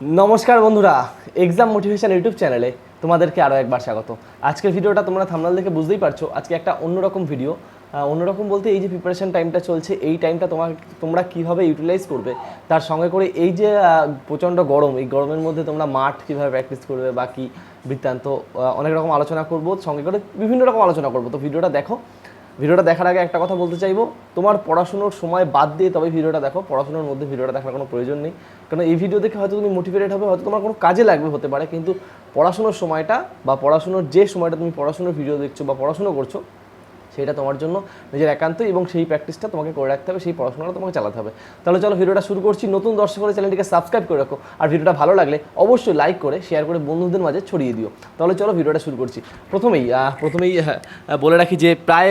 নমস্কার বন্ধুরা exam motivation YouTube চ্যানেলে তোমাদেরকে আরও একবার স্বাগত। আজকের ভিডিওটা তোমরা থামনাল দেখে বুঝতেই পারছ, আজকে একটা অন্যরকম ভিডিও অন্যরকম বলতে এই যে প্রিপারেশন টাইমটা চলছে, এই টাইমটা তোমার তোমরা কীভাবে ইউটিলাইজ করবে, তার সঙ্গে করে এই যে প্রচণ্ড গরম, এই গরমের মধ্যে তোমরা মাঠ কীভাবে প্র্যাকটিস করবে বা কী বৃত্তান্ত অনেক রকম আলোচনা করব, সঙ্গে করে বিভিন্ন রকম আলোচনা করব। তো ভিডিওটা দেখো ভিডিওটা দেখার আগে একটা কথা বলতে চাইব। তোমার পড়াশুনোর সময় বাদ দিয়ে তবে ভিডিওটা দেখো, পড়াশোনার মধ্যে ভিডিওটা দেখার কোনো প্রয়োজন নেই। কারণ এই ভিডিও দেখে হয়তো তুমি মোটিভেটেড হবে, হয়তো তোমার কোনো কাজে লাগবে হতে পারে, কিন্তু পড়াশুনোর সময়টা বা পড়াশুনোর যে সময়টা তুমি পড়াশোনার ভিডিও দেখছ বা পড়াশুনো করছ সেটা তোমার জন্য নিজের একান্ত এবং সেই প্র্যাকটিসটা তোমাকে করে রাখতে হবে, সেই পড়াশোনাটা তোমাকে চালাতে হবে। তাহলে চলো ভিডিওটা শুরু করছি। নতুন দর্শক হলে চ্যানেলটিকে সাবস্ক্রাইব করে রাখো। আর ভিডিওটা ভালো লাগলে অবশ্যই লাইক করে শেয়ার করে বন্ধুদের মাঝে ছড়িয়ে দিও। তাহলে চলো ভিডিওটা শুরু করছি। প্রথমেই প্রথমেই বলে রাখি যে প্রায়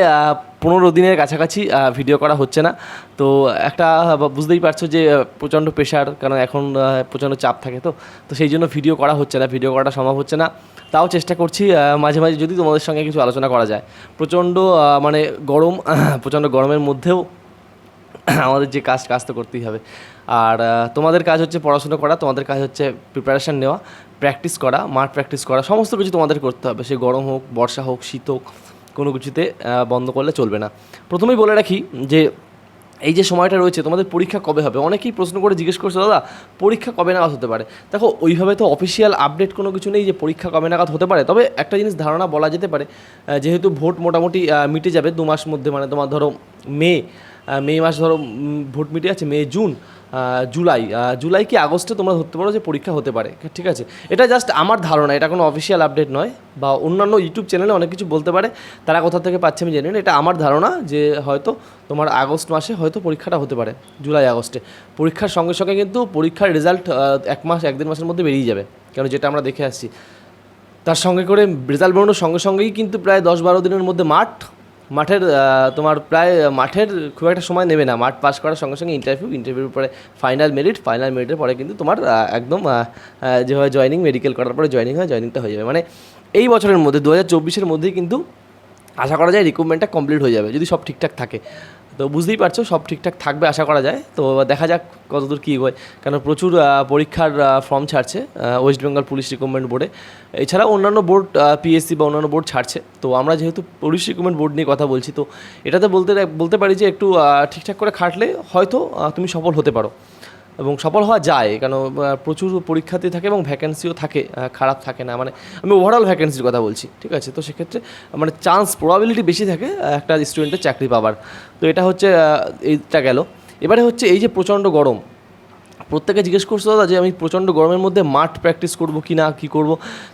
পনেরো দিনের কাছাকাছি ভিডিও করা হচ্ছে না। তো একটা বুঝতেই পারছ যে প্রচণ্ড প্রেশার কারণ এখন প্রচণ্ড চাপ থাকে তো। তো সেই জন্য ভিডিও করা হচ্ছে না। ভিডিও করাটা সম্ভব হচ্ছে না। তাও চেষ্টা করছি মাঝে মাঝে যদি তোমাদের সঙ্গে কিছু আলোচনা করা যায়। প্রচণ্ড মানে গরম, প্রচণ্ড গরমের মধ্যেও আমাদের যে কাজ কাজ তো করতেই হবে। আর তোমাদের কাজ হচ্ছে পড়াশোনা করা, তোমাদের কাজ হচ্ছে প্রিপারেশান নেওয়া প্র্যাকটিস করা, মাঠ প্র্যাকটিস করা, সমস্ত কিছু তোমাদের করতে হবে। সে গরম হোক, বর্ষা হোক, শীত হোক, কোনো কিছুতে বন্ধ করলে চলবে না। প্রথমেই বলে রাখি যে এই যে সময়টা রয়েছে, তোমাদের পরীক্ষা কবে হবে? অনেকেই প্রশ্ন করে জিজ্ঞেস করছে, দাদা, পরীক্ষা কবে নাগাদ হতে পারে? দেখো, ওইভাবে তো অফিসিয়াল আপডেট কোনো কিছু নেই যে পরীক্ষা কবে নাগাদ হতে পারে। তবে একটা জিনিস ধারণা বলা যেতে পারে যেহেতু ভোট মোটামুটি মিটে যাবে দু মাস মধ্যে। মানে তোমার ধরো মে মে মাস ধরো ভোট মিটে আছে মে, জুন। জুলাই জুলাই কি আগস্টে তোমরা ধরতে পারো যে পরীক্ষা হতে পারে। ঠিক আছে? এটা জাস্ট আমার ধারণা, এটা কোনো অফিসিয়াল আপডেট নয় বা অন্যান্য ইউটিউব চ্যানেলে অনেক কিছু বলতে পারে, তারা কোথা থেকে পাচ্ছে আমি জানি না। এটা আমার ধারণা যে হয়তো তোমার আগস্ট মাসে হয়তো পরীক্ষাটা হতে পারে, জুলাই, আগস্টে। পরীক্ষার সঙ্গে সঙ্গে কিন্তু পরীক্ষার রেজাল্ট এক মাস, এক দেড় মাসের মধ্যে বেরিয়ে যাবে কারণ যেটা আমরা দেখে আসছি। তার সঙ্গে করে রেজাল্ট বেরোনোর সঙ্গে সঙ্গেই কিন্তু প্রায় দশ বারো দিনের মধ্যে মাঠ মাঠের তোমার প্রায় মাঠের খুব একটা সময় নেবে না। মাঠ পাস করার সঙ্গে সঙ্গে ইন্টারভিউ ইন্টারভিউর পরে ফাইনাল মেরিট ফাইনাল মেরিটের পরে কিন্তু তোমার একদম যেভাবে জয়নিং মেডিকেল করার পরে জয়নিং হয় জয়নিংটা হয়ে যাবে। মানে এই বছরের মধ্যে দু হাজার চব্বিশের মধ্যেই কিন্তু আশা করা যায় রিক্রুটমেন্টটা কমপ্লিট হয়ে যাবে, যদি সব ঠিকঠাক থাকে। তো বুঝতেই পারছ, সব ঠিকঠাক থাকবে আশা করা যায়। তো দেখা যাক কতদূর কী হয় কেন প্রচুর পরীক্ষার ফর্ম ছাড়ছে ওয়েস্ট বেঙ্গল পুলিশ রিক্রুটমেন্ট বোর্ডে এছাড়াও অন্যান্য বোর্ড পিএসসি বা অন্যান্য বোর্ড ছাড়ছে। তো আমরা যেহেতু পুলিশ রিক্রুটমেন্ট বোর্ড নিয়ে কথা বলছি, তো এটাতে বলতে বলতে পারি যে একটু ঠিকঠাক করে খাটলে হয়তো তুমি সফল হতে পারো। এবং সফল হওয়া যায়, কেন প্রচুর পরীক্ষাতেই থাকে এবং ভ্যাকেন্সিও থাকে খারাপ থাকে না। মানে আমি ওভারঅল ভ্যাকেন্সির কথা বলছি, ঠিক আছে? তো সেক্ষেত্রে মানে চান্স প্রবাবিলিটি বেশি থাকে একটা স্টুডেন্টের চাকরি পাবার। তো এটা হচ্ছে এইটা গেল। এবারে হচ্ছে এই যে প্রচণ্ড গরম প্রত্যেকে জিজ্ঞেস করছ, দাদা, যে আমি প্রচণ্ড গরমের মধ্যে মাঠ প্র্যাকটিস করব কি না, কী করব?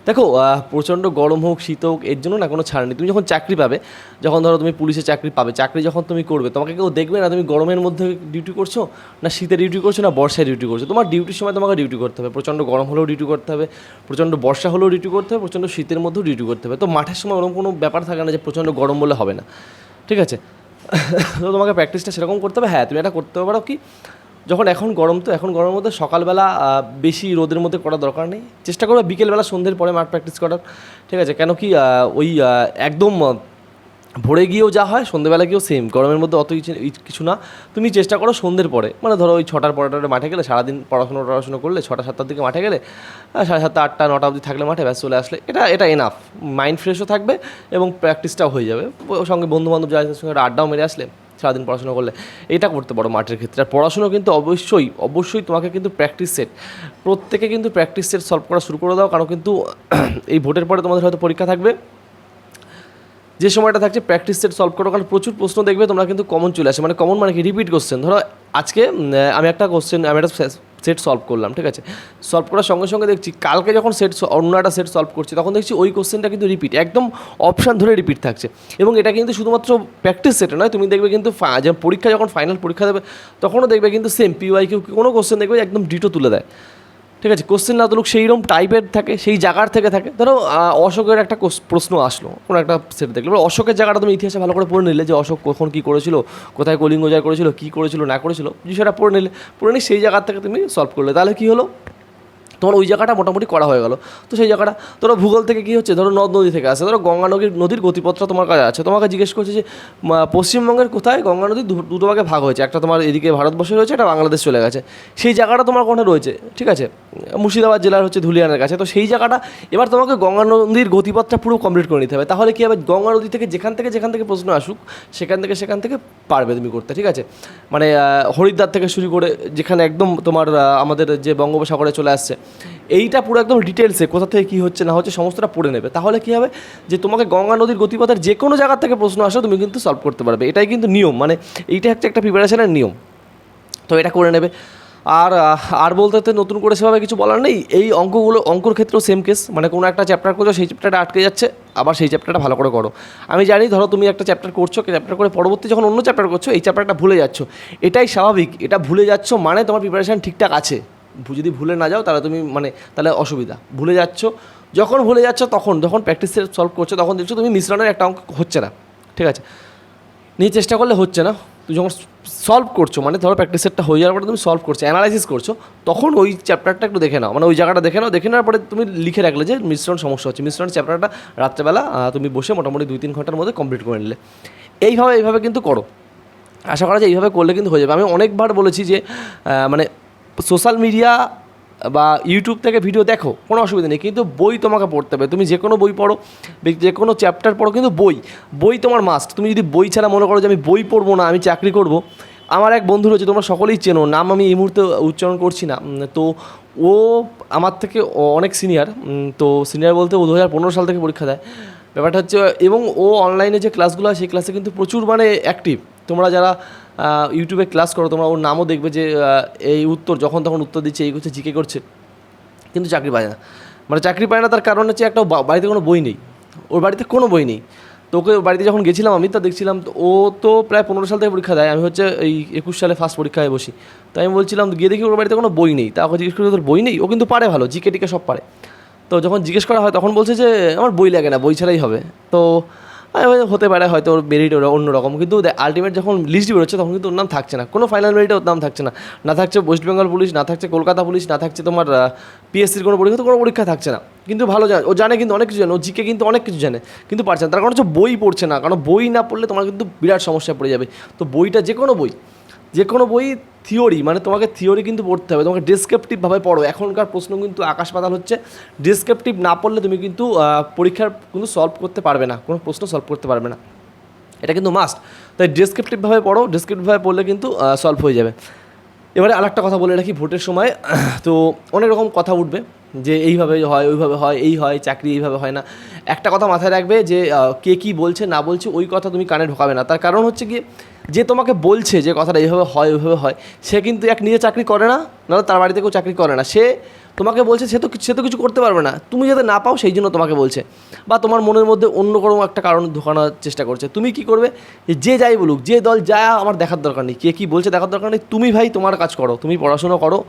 দেখো প্রচণ্ড গরম হোক, শীত হোক, এর জন্য না কোনো ছাড় নেই। তুমি যখন চাকরি পাবে, যখন ধরো তুমি পুলিশে চাকরি পাবে, চাকরি যখন তুমি করবে, তোমাকে কেউ দেখবে না তুমি গরমের মধ্যে ডিউটি করছ, না শীতে ডিউটি করছ, না বর্ষায় ডিউটি করছ। তোমার ডিউটির সময় তোমাকে ডিউটি করতে হবে। প্রচণ্ড গরম হলেও ডিউটি করতে হবে, প্রচণ্ড বর্ষা হলেও ডিউটি করতে হবে, প্রচণ্ড শীতের মধ্যেও ডিউটি করতে হবে। তো মাঠের সময় ওরকম কোনো ব্যাপার থাকে না যে প্রচণ্ড গরম বলে হবে না। ঠিক আছে? তো তোমাকে প্র্যাকটিসটা সেরকম করতে হবে। হ্যাঁ তুমি এটা করতে পারো কি? যখন এখন গরম তো, এখন গরমের মধ্যে সকালবেলা বেশি রোদের মধ্যে করার দরকার নেই। চেষ্টা করবে বিকেলবেলা সন্ধ্যের পরে মাঠ প্র্যাকটিস করার। ঠিক আছে? কেন কি ওই একদম ভোরে গিয়েও যা হয়, সন্ধ্যেবেলা গিয়েও সেম গরমের মধ্যে অত কিছু না। তুমি চেষ্টা করো সন্ধ্যের পরে। মানে ধরো ওই ছটার পরে মাঠে গেলে, সারাদিন পড়াশোনা টড়াশোনা করলে ছটা সাতটার দিকে মাঠে গেলে সাড়ে সাতটা, আটটা, নটা অবধি থাকলে মাঠে ব্যাস, চলে আসলে। এটা এটা এনাফ মাইন্ড ফ্রেশও থাকবে এবং প্র্যাকটিসটাও হয়ে যাবে। সঙ্গে বন্ধু বান্ধব যাদের সঙ্গে আড্ডাও মেরে আসলে। সারাদিন পড়াশোনা করলে, এটা করতে পারো মাঠের ক্ষেত্রে। আর পড়াশুনো কিন্তু অবশ্যই অবশ্যই তোমাকে কিন্তু প্র্যাকটিস সেট প্রত্যেকে কিন্তু প্র্যাকটিস সেট সলভ করা শুরু করে দাও, কারণ কিন্তু এই ভোটের পরে তোমাদের হয়তো পরীক্ষা থাকবে। যে সময়টা থাকছে প্র্যাকটিস সেট সলভ করো, কারণ প্রচুর প্রশ্ন দেখবে, তোমরা কিন্তু কমন চলে আসে। মানে কমন মানে কি? রিপিট কোশ্চেন ধরো আজকে আমি একটা কোশ্চেন আমি একটা সেট সলভ করলাম, ঠিক আছে? সলভ করার সঙ্গে সঙ্গে দেখছি কালকে যখন সেট অন্য একটা সেট সলভ করছি, তখন দেখছি ওই কোশ্চেনটা কিন্তু রিপিট একদম অপশান ধরে রিপিট থাকছে। এবং এটা কিন্তু শুধুমাত্র প্র্যাকটিস সেটে নয়, তুমি দেখবে কিন্তু পরীক্ষা যখন ফাইনাল পরীক্ষা দেবে, তখনও দেখবে কিন্তু সেম পিওয়াই কেউ কোনো কোশ্চেন দেখবে একদম ডিটো তুলে দেয়। ঠিক আছে কোশ্চেন না তুলুক সেইরকম টাইপের থাকে, সেই জায়গার থেকে থাকে। ধরো অশোকের একটা প্রশ্ন আসলো, কোনো একটা সেট দেখল। এবার অশোকের জায়গাটা তুমি ইতিহাসে ভালো করে পড়ে নিলে যে অশোক কখন কী করেছিল, কোথায় কলিঙ্গ করেছিল, কী করেছিল, না করেছিল সেটা পড়ে নিলে, পড়ে নিয়ে সেই জায়গার থেকে তুমি সলভ করলে। তাহলে কী হলো? তোমার ওই জায়গাটা মোটামুটি করা হয়ে গেল। তো সেই জায়গাটা, ধরো ভূগোল থেকে কী হচ্ছে? ধরো নদ নদী থেকে আসে। ধরো গঙ্গা নদীর নদীর গতিপত্র তোমার কাছে আছে। তোমাকে জিজ্ঞেস করছে যে পশ্চিমবঙ্গের কোথায় গঙ্গা নদী দুটো ভাগে ভাগ হয়েছে? একটা তোমার এদিকে ভারতবর্ষে রয়েছে, একটা বাংলাদেশ চলে গেছে। সেই জায়গাটা তোমার কোথায় রয়েছে? ঠিক আছে? মুর্শিদাবাদ জেলার হচ্ছে ধুলিয়ানের কাছে। তো সেই জায়গাটা, এবার তোমাকে গঙ্গা নদীর গতিপথটা পুরো কমপ্লিট করে নিতে হবে। তাহলে কী হবে? গঙ্গা নদী থেকে যেখান থেকে যেখান থেকে প্রশ্ন আসুক, সেখান থেকে সেখান থেকে পারবে তুমি করতে। ঠিক আছে? মানে হরিদ্বার থেকে শুরু করে যেখানে একদম তোমার আমাদের যে বঙ্গোপসাগরে চলে আসছে এইটা পুরো একদম ডিটেলসে কোথা থেকে কী হচ্ছে, না হচ্ছে, সমস্তটা পড়ে নেবে। তাহলে কী হবে যে তোমাকে গঙ্গা নদীর গতিপথের যে কোনো জায়গা থেকে প্রশ্ন আসে, তুমি কিন্তু সলভ করতে পারবে। এটাই কিন্তু নিয়ম মানে এইটা হচ্ছে একটা প্রিপারেশনের নিয়ম। তো এটা করে নেবে। আর আর বলতে তো নতুন করে সেভাবে কিছু বলার নেই। এই অঙ্কগুলো, অঙ্কর ক্ষেত্রেও সেম কেস মানে কোনো একটা চ্যাপ্টার করছ সেই চ্যাপ্টারটা আটকে যাচ্ছে, আবার সেই চ্যাপ্টারটা ভালো করে করো। আমি জানি, ধরো তুমি একটা চ্যাপ্টার করছ চ্যাপ্টার করে পরবর্তী যখন অন্য চ্যাপ্টার করছ, এই চ্যাপ্টারটা ভুলে যাচ্ছ। এটাই স্বাভাবিক, এটা ভুলে যাচ্ছ মানে তোমার প্রিপারেশান ঠিকঠাক আছে। যদি ভুলে না যাও, তাহলে তুমি মানে তাহলে অসুবিধা। ভুলে যাচ্ছ, যখন ভুলে যাচ্ছ, তখন, যখন প্র্যাকটিসে সলভ করছ, তখন দেখছ তুমি মিশ্রণের একটা অঙ্ক হচ্ছে না। ঠিক আছে? নিয়ে চেষ্টা করলে হচ্ছে না। তুমি যখন সলভ করছ মানে ধরো প্র্যাকটিস সেটটা হয়ে যাওয়ার পরে তুমি সলভ করছ অ্যানালাইসিস করছ, তখন ওই চ্যাপ্টারটা একটু দেখে নাও। মানে ওই জায়গাটা দেখে নাও, দেখে নেওয়ার পরে তুমি লিখে রাখলে যে মিশ্রণ সমস্যা হচ্ছে। মিশ্রণ চ্যাপ্টারটা রাত্রেবেলা তুমি বসে মোটামুটি দুই তিন ঘণ্টার মধ্যে কমপ্লিট করে নিলে। এইভাবে এইভাবে কিন্তু করো। আশা করা যায় এইভাবে করলে কিন্তু হয়ে যাবে। আমি অনেকবার বলেছি যে মানে সোশ্যাল মিডিয়া বা ইউটিউব থেকে ভিডিও দেখো, কোনো অসুবিধা নেই। কিন্তু বই তোমাকে পড়তে হবে। তুমি যে কোনো বই পড়ো যে কোনো চ্যাপ্টার পড়ো, কিন্তু বই বই তোমার মাস্ট তুমি যদি বই ছাড়া মনে করো যে আমি বই পড়ব না, আমি চাকরি করব, আমার এক বন্ধু রয়েছে, তোমরা সকলেই চেনো, নাম আমি এই মুহূর্তে উচ্চারণ করছি না। তো ও আমার থেকে অনেক সিনিয়র তো সিনিয়র বলতে ও দু হাজার পনেরো সাল থেকে পরীক্ষা দেয়। ব্যাপারটা হচ্ছে, এবং ও অনলাইনে যে ক্লাসগুলো হয়, সেই ক্লাসে কিন্তু প্রচুর মানে অ্যাক্টিভ তোমরা যারা ইউটিউবে ক্লাস করো, তোমরা ওর নামও দেখবে যে এই উত্তর যখন তখন উত্তর দিচ্ছে, এই করছে, জিকে করছে। কিন্তু চাকরি পায় না। মানে চাকরি পায় না, তার কারণ হচ্ছে একটা বাড়িতে কোনো বই নেই। ওর বাড়িতে কোনো বই নেই। তো ওকে বাড়িতে যখন গেছিলাম আমি, তো দেখছিলাম ও তো প্রায় পনেরো সাল থেকে পরীক্ষা দেয়। আমি হচ্ছে এই একুশ সালে ফার্স্ট পরীক্ষায় বসি। তো আমি বলছিলাম, গিয়ে দেখি ওর বাড়িতে কোনো বই নেই। তা ওকে জিজ্ঞেস করি, তোর বই নেই? ও কিন্তু পারে ভালো, জিকে টিকে সব পারে। তো যখন জিজ্ঞেস করা হয়, তখন বলছে যে, আমার বই লাগে না, বই ছাড়াই হবে। তো হতে পারে হয়তো ওর মেরিট ওরা অন্যরকম, কিন্তু আলটিমেট যখন লিস্ট বেরোচ্ছে তখন কিন্তু ওর নাম থাকছে না। কোনো ফাইনাল মেরিটে ওর নাম থাকছে না। না থাকছে ওয়েস্ট বেঙ্গল পুলিশ না থাকছে কলকাতা পুলিশ না থাকছে তোমার পিএসসির কোনো পরীক্ষা, তো কোনো পরীক্ষা থাকছে না। কিন্তু ভালো জানে, ও জানে কিন্তু অনেক কিছু জানে, ও জিকে কিন্তু অনেক কিছু জানে, কিন্তু পারছে না। তার কারণ হচ্ছে বই পড়ছে না, কারণ বই না পড়লে তোমার কিন্তু বিরাট সমস্যা পড়ে যাবে। তো বইটা যে কোনো বই যে কোনো বই থিওরি মানে তোমাকে থিওরি কিন্তু পড়তে হবে। তোমাকে ডেসক্রিপটিভভাবে পড়ো। এখনকার প্রশ্ন কিন্তু আকাশ পাতাল হচ্ছে। ডেসক্রিপটিভ না পড়লে তুমি কিন্তু পরীক্ষার কিন্তু সলভ করতে পারবে না। কোনো প্রশ্ন সলভ করতে পারবে না। এটা কিন্তু মাস্ট তাই ডেসক্রিপটিভভাবে পড়ো। ডেসক্রিপটিভভাবে পড়লে কিন্তু সলভ হয়ে যাবে। এবারে আরেকটা কথা বলে রাখি ভোটের সময়। তো অনেক রকম কথা উঠবে যে, এইভাবে হয়, ওইভাবে হয়, এই হয়, চাকরি এইভাবে হয় না। একটা কথা মাথায় রাখবে যে কে কী বলছে, না বলছে, ওই কথা তুমি কানে ঢোকাবে না। তার কারণ হচ্ছে কি যে তোমাকে বলছে যে কথাটা এইভাবে হয়, ওইভাবে হয়, সে কিন্তু এক নিজে চাকরি করে না, নাহলে তার বাড়িতে কেউ চাকরি করে না। সে তোমাকে বলছে, সে তো সে তো কিছু করতে পারবে না। তুমি যাতে না পাও, সেই জন্য তোমাকে বলছে। বা তোমার মনের মধ্যে অন্য কোনো একটা কারণ ঢোকানোর চেষ্টা করছে। তুমি কি করবে? যে যাই বলুক, যে দল, যা আমার দেখার দরকার নেই, কে কী বলছে দেখার দরকার নেই, তুমি ভাই তোমার কাজ করো, তুমি পড়াশোনা করো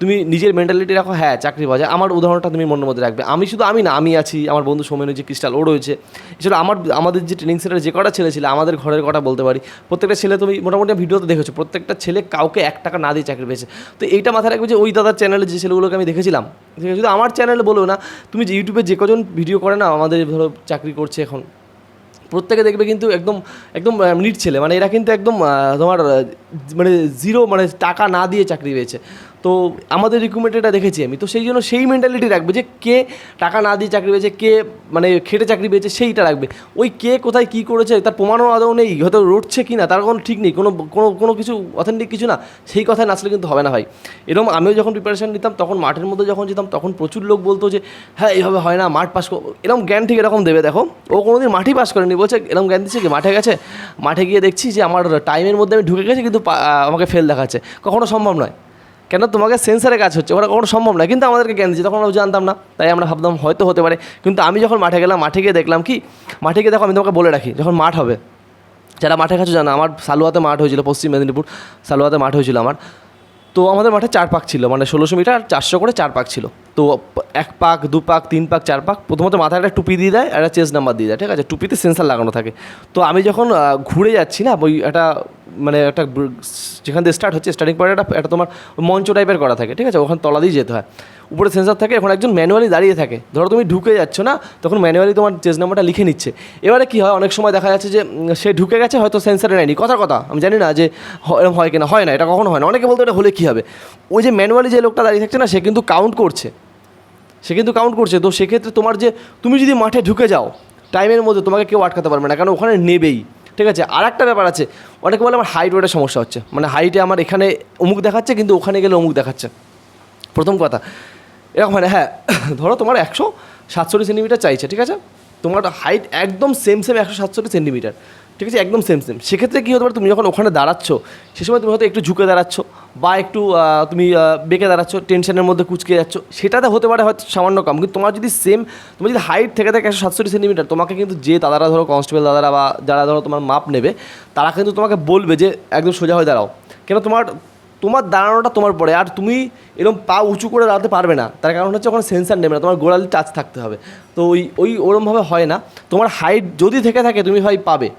তুমি নিজের মেন্টালিটি রাখো হ্যাঁ চাকরি পাওয়া যায়। আমার উদাহরণটা তুমি মনের মধ্যে রাখবে। আমি শুধু আমি না, আমি আছি, আমার বন্ধু সৌমেন যে ক্রিস্টাল ও রয়েছে। এছাড়া আমার, আমাদের যে ট্রেনিং সেন্টারে যে কটা ছেলে ছিল, আমাদের ঘরের কটা বলতে পারি, প্রত্যেকটা ছেলে তুমি মোটামুটি ভিডিওতে দেখেছ, প্রত্যেকটা ছেলে কাউকে এক টাকা না দিয়ে চাকরি পেয়েছে। তো এইটা মাথায় রাখবে যে ওই দাদার চ্যানেলে যে ছেলেগুলোকে আমি দেখেছিলাম শুধু আমার চ্যানেলে বলব না, তুমি যে ইউটিউবে যে কজন ভিডিও করে না, আমাদের ধরো চাকরি করছে এখন, প্রত্যেকে দেখবে কিন্তু একদম একদম নিট ছেলে। মানে এরা কিন্তু একদম তোমার মানে জিরো মানে টাকা না দিয়ে চাকরি পেয়েছে। তো আমাদের রিক্রুটমেন্ট দেখেছি আমি। তো সেই জন্য সেই মেন্টালিটি রাখবে যে কে টাকা না দিয়ে চাকরি পেয়েছে, কে মানে খেটে চাকরি পেয়েছে, সেইটা রাখবে। ওই কে কোথায় কী করেছে, তার প্রমাণও আদৌ নেই, হয়তো রটছে কি না, তার কোনো ঠিক নেই, কোনো কোনো কোনো কিছু অথেন্টিক কিছু না, সেই কথায় নাচলে কিন্তু হবে না ভাই। এরকম আমিও যখন প্রিপারেশন নিতাম, তখন মাঠের মধ্যে যখন যেতাম, তখন প্রচুর লোক বলতো যে হ্যাঁ এইভাবে হয় না, মাঠ পাস এরকম জ্ঞান ঠিক এরকম দেবে, দেখো। ও কোনোদিন মাঠেই পাস করেনি, বলছে, এরকম জ্ঞান দিচ্ছে কি, মাঠে গেছে? মাঠে গিয়ে দেখছি যে, আমার টাইমের মধ্যে আমি ঢুকে গেছি, কিন্তু আমাকে ফেল দেখাচ্ছে। কখনো সম্ভব নয়। কেন তোমাকে সেন্সারে কাজ হচ্ছে? ওরা কখনো সম্ভব নয় কিন্তু আমাদেরকে জ্ঞান দিচ্ছে। তখন আমরা জানতাম না। তাই আমরা ভাবতাম হয়তো হতে পারে। কিন্তু আমি যখন মাঠে গেলাম, মাঠে গিয়ে দেখলাম কি? মাঠে গিয়ে দেখো, আমি তোমাকে বলে রাখি, যখন মাঠ হবে, যারা মাঠে কাছে জানো, আমার সালুয়াতে মাঠ হয়েছিল, পশ্চিম মেদিনীপুর সালুয়াতে মাঠ হয়েছিল আমার। তো আমাদের মাঠে চার পাক ছিল মানে ষোলোশো মিটার চারশো করে চার পাক ছিল। তো এক পাক, দু পাক, তিন পাক, চার পাক, প্রথমত মাথায় একটা টুপি দিয়ে দেয় একটা চেস নাম্বার দিয়ে দেয়, ঠিক আছে? টুপিতে সেন্সার লাগানো থাকে। তো আমি যখন ঘুরে যাচ্ছি না, ওই একটা মানে একটা যেখান থেকে স্টার্ট হচ্ছে স্টার্টিং পয়েন্ট একটা একটা তোমার মঞ্চ টাইপের করা থাকে, ঠিক আছে? ওখানে তলা দিয়ে যেতে হয়। উপরে সেন্সার থাকে, এখন একজন ম্যানুয়ালি দাঁড়িয়ে থাকে। ধরো তুমি ঢুকে যাচ্ছ না, তখন ম্যানুয়ালি তোমার চেস নাম্বারটা লিখে নিচ্ছে। এবারে কি হয়? অনেক সময় দেখা যাচ্ছে যে সে ঢুকে গেছে, হয়তো সেন্সারে নেয়নি। কথার কথা, আমি জানি না যে এরকম হয় কিনা, হয় না, এটা কখনো হয় না। অনেকে বলতে এটা হলে কী হবে? ওই যে ম্যানুয়ালি যে লোকটা দাঁড়িয়ে থাকছে না, সে কিন্তু কাউন্ট করছে। সে কিন্তু কাউন্ট করছে। তো সেক্ষেত্রে তোমার যে, তুমি যদি মাঠে ঢুকে যাও টাইমের মধ্যে তোমাকে কেউ আটকাতে পারবে না, কারণ ওখানে নেবেই। ঠিক আছে? আর একটা ব্যাপার আছে, অনেকে বলে আমার হাইট ওয়েটের সমস্যা হচ্ছে। মানে হাইটে আমার এখানে অমুক দেখাচ্ছে, কিন্তু ওখানে গেলে অমুক দেখাচ্ছে। প্রথম কথা। এরকম মানে হ্যাঁ ধরো তোমার একশো সাতষট্টি সেন্টিমিটার চাইছে, ঠিক আছে? তোমার হাইট একদম সেম সেম একশো সাতষট্টি সেন্টিমিটার ঠিক আছে, একদম সেম সেম সেক্ষেত্রে কী হতে পারে, তুমি যখন ওখানে দাঁড়াচ্ছ, সে সময় তুমি হয়তো একটু ঝুঁকে দাঁড়াচ্ছ বা একটু তুমি বেঁকে দাঁড়াচ্ছ টেনশনের মধ্যে কুচকে যাচ্ছ, সেটাতে হতে পারে হয়তো সামান্য কম। কিন্তু তোমার যদি সেম তোমার যদি হাইট থেকে থাকে একশো সাতষট্টি সেন্টিমিটার তোমাকে কিন্তু যে দাদারা ধরো কনস্টেবল দাদারা বা যারা ধরো তোমার মাপ নেবে, তারা কিন্তু তোমাকে বলবে যে একদম সোজা হয়ে দাঁড়াও। কেন তোমার তোমার দাঁড়ানোটা তোমার পরে, আর তুমি এরকম পা উঁচু করে দাঁড়াতে পারবে না। তার কারণ হচ্ছে ওখানে সেন্সার নেবে না, তোমার গোড়ালি টাচ থাকতে হবে। তো ওই ওই ওরমভাবে হয় না। তোমার হাইট যদি থেকে থাকে, তুমি হয় পাবে।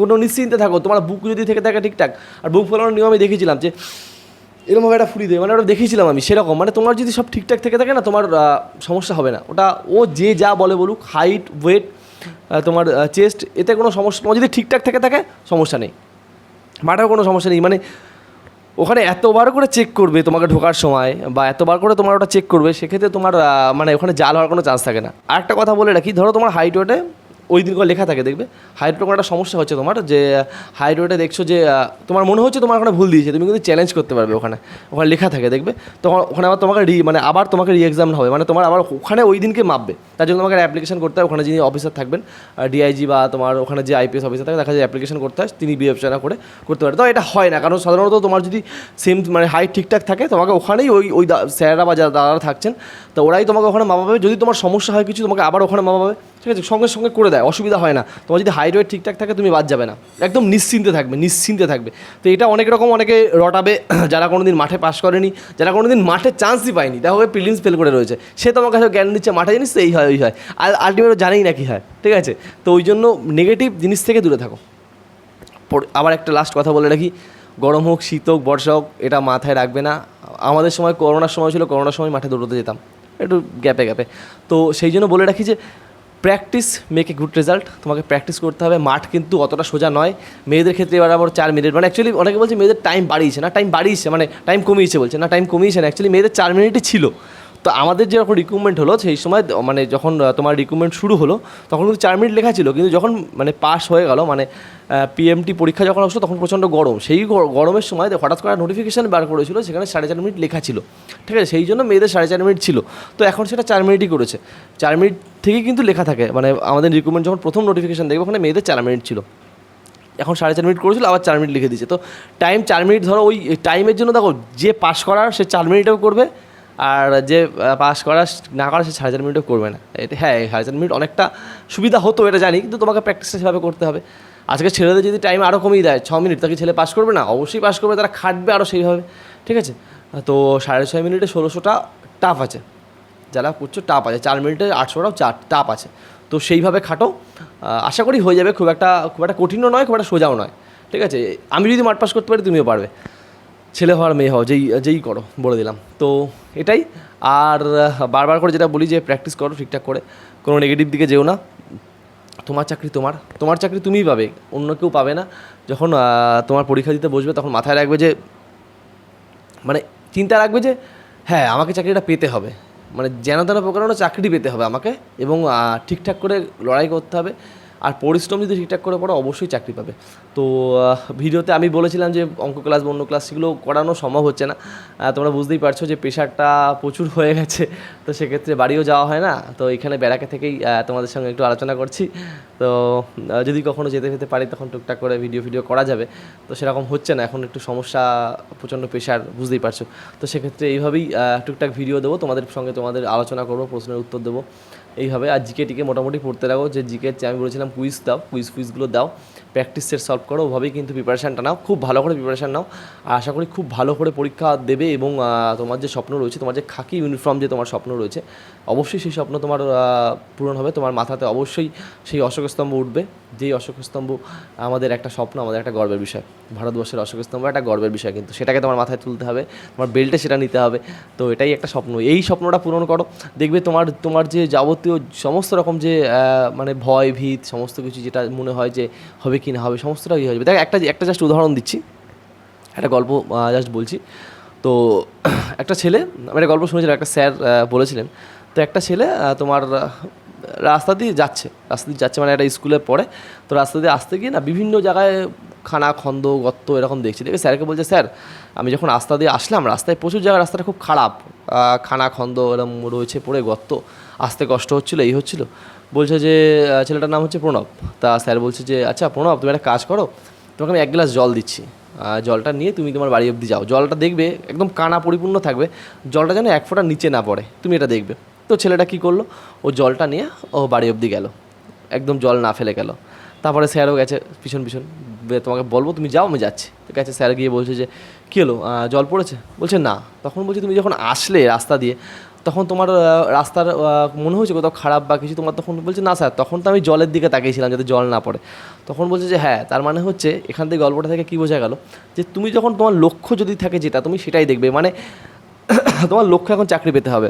কোনো নিশ্চিন্তে থাকো, তোমার বুক যদি থেকে থাকে ঠিকঠাক। আর বুক ফোলানোর নিয়ম আমি দেখেছিলাম যে এরকমভাবে একটা ফুলি দেয় মানে ওটা দেখেছিলাম আমি, সেরকম। মানে তোমার যদি সব ঠিকঠাক থেকে থাকে না, তোমার সমস্যা হবে না। ওটা ও যে যা বলে বলুক হাইট ওয়েট তোমার চেস্ট এতে কোনো সমস্যা, তোমার যদি ঠিকঠাক থেকে থাকে, সমস্যা নেই। মাঠেও কোনো সমস্যা নেই। মানে ওখানে এতবার করে চেক করবে তোমাকে ঢোকার সময়, বা এতবার করে তোমার ওটা চেক করবে, সেক্ষেত্রে তোমার মানে ওখানে জাল হওয়ার কোনো চান্স থাকে না। আর একটা কথা বলে রাখি, ধরো তোমার হাইট ওয়েটে ওই দিন করে লেখা থাকে, দেখবে? হাইট কোনো একটা সমস্যা হচ্ছে তোমার যে হাইট ওয়েটে দেখছ যে তোমার মনে হচ্ছে তোমার ওখানে ভুল দিয়েছে, তুমি কিন্তু চ্যালেঞ্জ করতে পারবে ওখানে। ওখানে লেখা থাকে, দেখবে? তখন ওখানে আবার তোমাকে রি মানে আবার তোমাকে রি এক্সাম হবে মানে তোমার আবার ওখানে ওই দিনকে মাপবে। তার জন্য তোমাকে অ্যাপ্লিকেশন করতে হয়, ওখানে যিনি অফিসার থাকবেন ডিআইজি বা তোমার ওখানে যে আইপিএস অফিসার থাকে দেখা যায় অ্যাপ্লিকেশন করতে হয়, তিনি বিবেচনা করে করতে পারে। তো এটা হয় না, কারণ সাধারণত তোমার যদি সেম মানে হাইট ঠিকঠাক থাকে, তোমাকে ওখানেই ওই ওই স্যাররা বা যারা, দাদারা থাকছেন তো ওরাই তোমাকে ওখানে মা মাপাবে যদি তোমার সমস্যা হয় কিছু, তোমাকে আবার ওখানে মা মাপাবে ঠিক আছে? সঙ্গে সঙ্গে করে দেয়, অসুবিধা হয় না। তোমার যদি হাইট ওয়েট ঠিকঠাক থাকে, তুমি বাদ যাবে না। একদম নিশ্চিন্তে থাকবে নিশ্চিন্তে থাকবে। তো এটা অনেক রকম অনেকে রটাবে, যারা কোনো দিন মাঠে পাস করেনি, যারা কোনো দিন মাঠে চান্সই পায়নি। দেখা প্রিলিমস ফেল করে রয়েছে। সে তোমার কাছে জ্ঞান দিচ্ছে, মাঠে জানিস তো এই হয়, ওই হয়। আর আলটিমেট জানেই না কি হয়। ঠিক আছে? তো ওই জন্য নেগেটিভ জিনিস থেকে দূরে থাকো। আবার একটা লাস্ট কথা বলে রাখি। গরম হোক, শীত হোক, বর্ষা হোক, এটা মাথায় রাখবে না। আমাদের সময়, করোনার সময় ছিল, করোনার সময় মাঠে দৌড়তে যেতাম। একটু গ্যাপে গ্যাপে। তো সেই জন্য বলে রাখি যে practice make a good result তোমাকে প্র্যাকটিস করতে হবে। মাঠ কিন্তু অতটা সোজা নয়। মেয়েদের ক্ষেত্রে এবার আবার চার মিনিট মানে অ্যাকচুয়ালি অনেকে বলছে মেয়েদের টাইম বাড়িয়েছে না টাইম বাড়িয়েছে মানে টাইম কমিয়েছে বলছে না টাইম কমিয়েছে না। অ্যাকচুয়ালি মেয়েদের চার মিনিটই ছিল। তো আমাদের যেরকম রিক্রুটমেন্ট হলো, সেই সময় মানে যখন তোমার রিক্রুটমেন্ট শুরু হলো, তখন কিন্তু চার মিনিট লেখা ছিল, কিন্তু যখন মানে পাস হয়ে গেল মানে পিএমটি পরীক্ষা যখন আসলো, তখন প্রচণ্ড গরম। সেই গরমের সময় হঠাৎ করে নোটিফিকেশান বার করেছিল, সেখানে সাড়ে চার মিনিট লেখা ছিল। ঠিক আছে? সেই জন্য মেয়েদের সাড়ে চার মিনিট ছিল। তো এখন সেটা চার মিনিটই করেছে। চার মিনিট থেকেই কিন্তু লেখা থাকে। মানে আমাদের রিক্রুটমেন্ট যখন প্রথম নোটিফিকেশান দেখবে, ওখানে মেয়েদের চার মিনিট ছিল। এখন সাড়ে চার মিনিট করেছিল, আবার চার মিনিট লিখে দিয়েছে। তো টাইম চার মিনিট ধরো ওই টাইমের জন্য দেখো, যে পাস করার সে চার মিনিটেও করবে আর যে পাস করা, না করা সে সাড়ে চার মিনিটও করবে না। এটা হ্যাঁ সাড়ে চার মিনিট অনেকটা সুবিধা হতো এটা জানি, কিন্তু তোমাকে প্র্যাকটিসটা সেভাবে করতে হবে। আজকে ছেলেদের যদি টাইম আরও কমিয়ে দেয়, ছ মিনিট তাকে ছেলে পাস করবে? না, অবশ্যই পাস করবে, তারা খাটবে আরও সেইভাবে, ঠিক আছে? তো সাড়ে ছয় মিনিটে ষোলোশোটা টাফ আছে। যারা করছ টাপ আছে। চার মিনিটে আটশোটাও চার টাপ আছে। তো সেইভাবে খাটো। আশা করি হয়ে যাবে, খুব একটা খুব একটা কঠিনও নয়, খুব একটা সোজাও নয়। ঠিক আছে? আমি যদি মাঠ পাস করতে পারি, তুমিও পারবে। ছেলে হওয়ার মেয়ে হও, যেই যেই করো, বলে দিলাম। তো এটাই। আর বারবার করে যেটা বলি যে প্র্যাকটিস করো ঠিকঠাক করে। কোনো নেগেটিভ দিকে যেও না। তোমার চাকরি তোমার। তোমার চাকরি তুমিই পাবে, অন্য কেউ পাবে না। যখন তোমার পরীক্ষা দিতে বসবে, তখন মাথায় রাখবে যে মানে চিন্তা রাখবে যে হ্যাঁ আমাকে চাকরিটা পেতে হবে। মানে যেন তেন প্রকারের চাকরি পেতে হবে আমাকে এবং ঠিকঠাক করে লড়াই করতে হবে। আর পরিশ্রম যদি ঠিকঠাক করে পড়ো, অবশ্যই চাকরি পাবে। তো ভিডিওতে আমি বলেছিলাম যে অঙ্ক ক্লাস বা অন্য ক্লাস সেগুলো করানো সম্ভব হচ্ছে না। তোমরা বুঝতেই পারছ যে প্রেশারটা প্রচুর হয়ে গেছে। তো সেক্ষেত্রে বাড়িও যাওয়া হয় না। তো এখানে বেড়াকে থেকেই তোমাদের সঙ্গে একটু আলোচনা করছি। তো যদি কখনো যেতে যেতে পারি তখন টুকটাক করে ভিডিও ভিডিও করা যাবে। তো সেরকম হচ্ছে না। এখন একটু সমস্যা, প্রচণ্ড প্রেশার, বুঝতেই পারছ। তো সেক্ষেত্রে এইভাবেই টুকটাক ভিডিও দেবো। তোমাদের সঙ্গে তোমাদের আলোচনা করব, প্রশ্নের উত্তর দেবো। এইভাবে। আর জিকেটিকে মোটামুটি পড়তে লাগো যে জিকে আমি বলেছিলাম কুইজ দাও। কুইজ কুইজগুলো দাও। প্র্যাকটিস সেট সলভ করো, ওভাবেই কিন্তু প্রিপারেশানটা নাও। খুব ভালো করে প্রিপারেশান নাও। আশা করি খুব ভালো করে পরীক্ষা দেবে এবং তোমার যে স্বপ্ন রয়েছে, তোমার যে খাকি ইউনিফর্ম যে তোমার স্বপ্ন রয়েছে, অবশ্যই সেই স্বপ্ন তোমার পূরণ হবে। তোমার মাথাতে অবশ্যই সেই অশোক স্তম্ভ উঠবে। যেই অশোক স্তম্ভ আমাদের একটা স্বপ্ন, আমাদের একটা গর্বের বিষয়। ভারতবর্ষের অশোক স্তম্ভ একটা গর্বের বিষয় কিন্তু। সেটাকে তোমার মাথায় তুলতে হবে, তোমার বেল্টে সেটা নিতে হবে। তো এটাই একটা স্বপ্ন। এই স্বপ্নটা পূরণ করো। দেখবে তোমার তোমার যে যাবতীয় সমস্ত রকম যে মানে ভয়, ভীত, সমস্ত কিছু যেটা মনে হয় যে হবে কি না হবে সমস্তটা ইয়ে হয়ে যাবে। দেখ, একটা একটা জাস্ট উদাহরণ দিচ্ছি। একটা গল্প জাস্ট বলছি। তো, একটা ছেলে, আমি একটা গল্প শুনেছিলাম, একটা স্যার বলেছিলেন, তো একটা ছেলে তোমার রাস্তা দিয়ে যাচ্ছে, রাস্তা দিয়ে যাচ্ছে মানে একটা স্কুলে পড়ে, তো রাস্তা দিয়ে আসতে গিয়ে না বিভিন্ন জায়গায় খানা, খন্দ, গর্ত এরকম দেখছি। দেখে স্যারকে বলছে, স্যার, আমি যখন রাস্তা দিয়ে আসলাম, রাস্তায় প্রচুর জায়গায় রাস্তাটা খুব খারাপ। খানা, খন্দ এরকম রয়েছে, পড়ে গর্ত, আসতে কষ্ট হচ্ছিল, এই হচ্ছিল। বলছে যে ছেলেটার নাম হচ্ছে প্রণব। তা স্যার বলছে যে আচ্ছা প্রণব, তুমি একটা কাজ করো, তোমাকে আমি এক গ্লাস জল দিচ্ছি। জলটা নিয়ে তুমি তোমার বাড়ি অবধি যাও। জলটা দেখবে, একদম কানা পরিপূর্ণ থাকবে। জলটা যেন এক ফোঁটা নিচে না পড়ে। তুমি এটা দেখবে। তো ছেলেটা কী করল? ও জলটা নিয়ে ও বাড়ি অবধি গেল। একদম জল না ফেলে গেল। তারপরে স্যারও গেছে পিছন পিছন। তোমাকে বলব, তুমি যাও, আমি যাচ্ছি। গেছে স্যার গিয়ে বলছে যে, কী হলো? জল পড়েছে? বলছে, না। তখন বলছে, তুমি যখন আসলে রাস্তা দিয়ে তখন তোমার রাস্তার মনে হয়েছে কোথাও খারাপ বা কিছু, তোমার তখন বলছে, না স্যার, তখন তো আমি জলের দিকে তাকিয়েছিলাম যাতে জল না পড়ে। তখন বলছে যে হ্যাঁ তার মানে হচ্ছে, এখান থেকে গল্পটা থেকে কী বোঝা গেল, যে তুমি যখন তোমার লক্ষ্য যদি থাকে যেটা, তুমি সেটাই দেখবে। মানে তোমার লক্ষ্য এখন চাকরি পেতে হবে।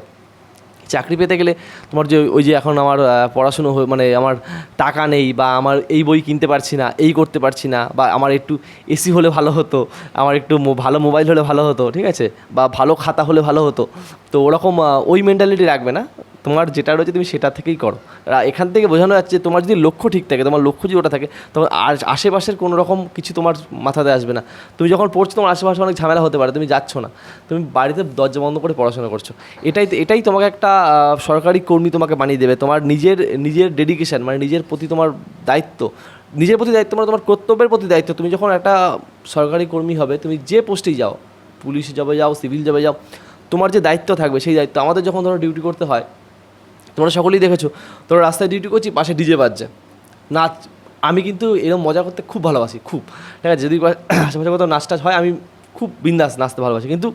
চাকরি পেতে গেলে তোমার যে ওই যে এখন আমার পড়াশুনো মানে আমার টাকা নেই বা আমার এই বই কিনতে পারছি না, এই করতে পারছি না বা আমার একটু এসি হলে ভালো হতো, আমার একটু ভালো মোবাইল হলে ভালো হতো, ঠিক আছে? বা ভালো খাতা হলে ভালো হতো। তো ওরকম ওই মেন্টালিটি রাখবে না? তোমার যেটা রয়েছে তুমি সেটা থেকেই করো। এখান থেকে বোঝানো যাচ্ছে তোমার যদি লক্ষ্য ঠিক থাকে, তোমার লক্ষ্য যদি ওটা থাকে তোমার আর আশেপাশের কোনো রকম কিছু তোমার মাথাতে আসবে না। তুমি যখন পড়ছো, তোমার আশেপাশে অনেক ঝামেলা হতে পারে, তুমি যাচ্ছ না। তুমি বাড়িতে দরজা বন্ধ করে পড়াশোনা করছ। এটাই এটাই তোমাকে একটা সরকারি কর্মী তোমাকে বানিয়ে দেবে। তোমার নিজের নিজের ডেডিকেশন মানে নিজের প্রতি তোমার দায়িত্ব, নিজের প্রতি দায়িত্ব মানে তোমার কর্তব্যের প্রতি দায়িত্ব। তুমি যখন একটা সরকারি কর্মী হবে, তুমি যে পোস্টেই যাও, পুলিশ যাবে যাও, সিভিল যাবে যাও, তোমার যে দায়িত্ব থাকবে, সেই দায়িত্ব আমাদের যখন ধরো ডিউটি করতে হয় তোমরা সকলেই দেখেছ। তোমরা রাস্তায় ডিউটি করছি, পাশে ডিজে বাজছে। নাচ আমি কিন্তু এরকম মজা করতে খুব ভালোবাসি, খুব। ঠিক আছে, যদি আশেপাশে কোথাও নাচ টাচ হয়, আমি খুব বিন্দাস নাচতে ভালোবাসি। কিন্তু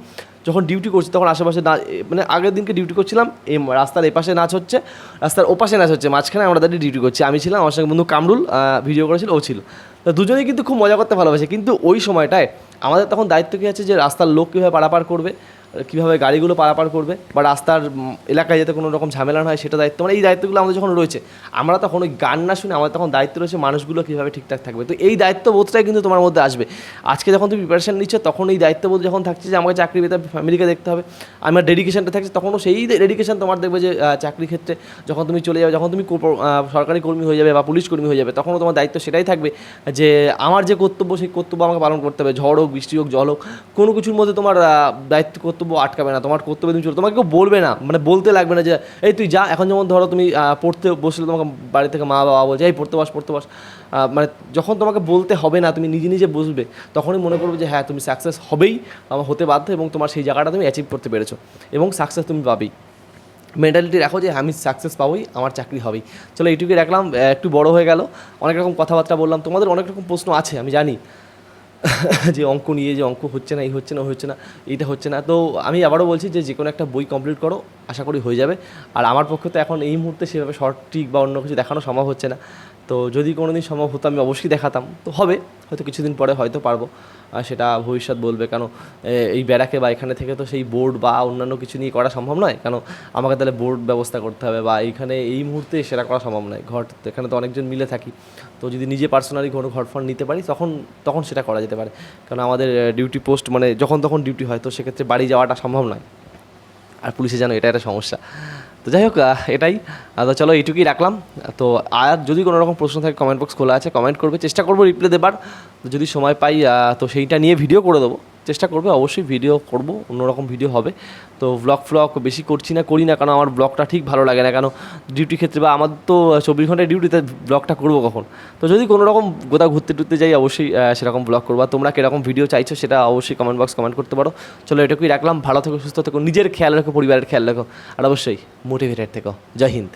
যখন ডিউটি করছি, তখন আশেপাশে না মানে আগের দিনকে ডিউটি করছিলাম, এই রাস্তার এপাশে নাচ হচ্ছে, রাস্তার ওপাশে নাচ হচ্ছে, মাঝখানে আমরা দাঁড়িয়ে ডিউটি করছি। আমি ছিলাম, আমার সঙ্গে বন্ধু কামরুল ভিডিও করেছিল, ও ছিল। তো দুজনেই কিন্তু খুব মজা করতে ভালোবাসে। কিন্তু ওই সময়টায় আমাদের তখন দায়িত্ব কী আছে যে রাস্তার লোক কীভাবে পারাপার করবে? কীভাবে গাড়িগুলো পারাপার করবে বা রাস্তার এলাকায় যাতে কোনো রকম ঝামেলা না হয় সেটা দায়িত্ব। মানে এই দায়িত্বগুলো আমাদের যখন রয়েছে, আমরা তখন ওই গান না শুনে আমাদের তখন দায়িত্ব রয়েছে মানুষগুলো কীভাবে ঠিকঠাক থাকবে। তো এই দায়িত্ববোধটাই কিন্তু তোমার মধ্যে আসবে। আজকে যখন তুমি প্রিপারেশান নিচ্ছ, তখন এই দায়িত্ববোধ যখন থাকছে যে আমাকে চাকরি পেতে ফ্যামিলিকে দেখতে হবে, আমার ডেডিকেশনটা থাকছে, তখনও সেই ডেডিকেশন তোমার দেখবে যে চাকরি ক্ষেত্রে যখন তুমি চলে যাবে, যখন তুমি সরকারি কর্মী হয়ে যাবে বা পুলিশ কর্মী হয়ে যাবে, তখনও তোমার দায়িত্ব সেটাই থাকবে যে, আমার যে কর্তব্য, সেই কর্তব্য আমাকে পালন করতে হবে। ঝড় হোক, বৃষ্টি হোক, জল হোক, কোনো কিছুর মধ্যে তোমার দায়িত্ব কর্তব্য আটকাবে না, তোমার কর্তব্য তুমি চলো। তোমাকে কেউ বলবে না মানে বলতে লাগবে না যে, এই তুই যা, এখন যেমন ধরো তুমি পড়তে বসলে তোমাকে বাড়ি থেকে মা বাবা বলছে এই পড়তে বস পড়তে বস। মানে যখন তোমাকে বলতে হবে না, তুমি নিজে নিজে বুঝবে, তখনই মনে করবে যে হ্যাঁ তুমি সাকসেস হবেই আমার হতে বাধ্য এবং তোমার সেই জায়গাটা তুমি অ্যাচিভ করতে পেরেছ এবং সাকসেস তুমি পাবেই। মেন্টালিটি রাখো যে, আমি সাকসেস পাবোই, আমার চাকরি হবেই। চলো, এইটুকুই রাখলাম একটু বড় হয়ে গেল। অনেক রকম কথাবার্তা বললাম। তোমাদের অনেক রকম প্রশ্ন আছে, আমি জানি। যে অঙ্ক নিয়ে, যে অঙ্ক হচ্ছে না, এই হচ্ছে না হচ্ছে না, এইটা হচ্ছে না। তো আমি আবারও বলছি যে যে কোনো একটা বই কমপ্লিট করো, আশা করি হয়ে যাবে। আর আমার পক্ষে তো এখন এই মুহূর্তে সেভাবে শর্ট ট্রিক বা অন্য কিছু দেখানো সম্ভব হচ্ছে না। তো যদি কোনো দিন সম্ভব হতো, আমি অবশ্যই দেখাতাম। তো হবে, হয়তো কিছুদিন পরে হয়তো পারব। সেটা ভবিষ্যৎ বলবে। কেন এই ব্যারাকে বা এখানে থেকে তো সেই বোর্ড বা অন্যান্য কিছু নিয়ে করা সম্ভব নয়? কেন, আমাকে তাহলে বোর্ড ব্যবস্থা করতে হবে বা এইখানে এই মুহূর্তে সেটা করা সম্ভব নয়। ঘর, এখানে তো অনেকজন মিলে থাকি। তো যদি নিজে পার্সোনালি কোনো ঘর ফর নিতে পারি, তখন তখন সেটা করা যেতে পারে। কারণ আমাদের ডিউটি পোস্ট মানে যখন তখন ডিউটি হয়, তো সেক্ষেত্রে বাড়ি যাওয়াটা সম্ভব নয়। আর পুলিশে জানো, এটা একটা সমস্যা। তো যাই হোক এটাই। তো চলো এইটুকুই রাখলাম। তো আর যদি কোনো রকম প্রশ্ন থাকে কমেন্ট বক্স খোলা আছে কমেন্ট করবে। চেষ্টা করব রিপ্লাই দেবার। যদি সময় পাই তো সেইটা নিয়ে ভিডিও করে দেবো। চেষ্টা করবে, অবশ্যই ভিডিও করব, অন্যরকম ভিডিও হবে। তো ব্লগ ফ্লগ বেশি করছি না, করি না, কারণ আমার ব্লগটা ঠিক ভালো লাগে না, কেন ডিউটি ক্ষেত্রে বা আমার তো চব্বিশ ঘন্টায় ডিউটিতে ব্লগটা করব কখন? তো যদি কোনো রকম কোথাও ঘুরতে টুরতে যাই, অবশ্যই সেরকম ব্লগ করব। তোমরা কীরকম ভিডিও চাইছো, সেটা অবশ্যই কমেন্ট বক্স কমেন্ট করতে পারো। চলো এটুকুই রাখলাম, ভালো থেকো, সুস্থ থেকো, নিজের খেয়াল রাখো, পরিবারের খেয়াল রাখো, আর অবশ্যই মোটিভেটেড থেকো। জয় হিন্দ।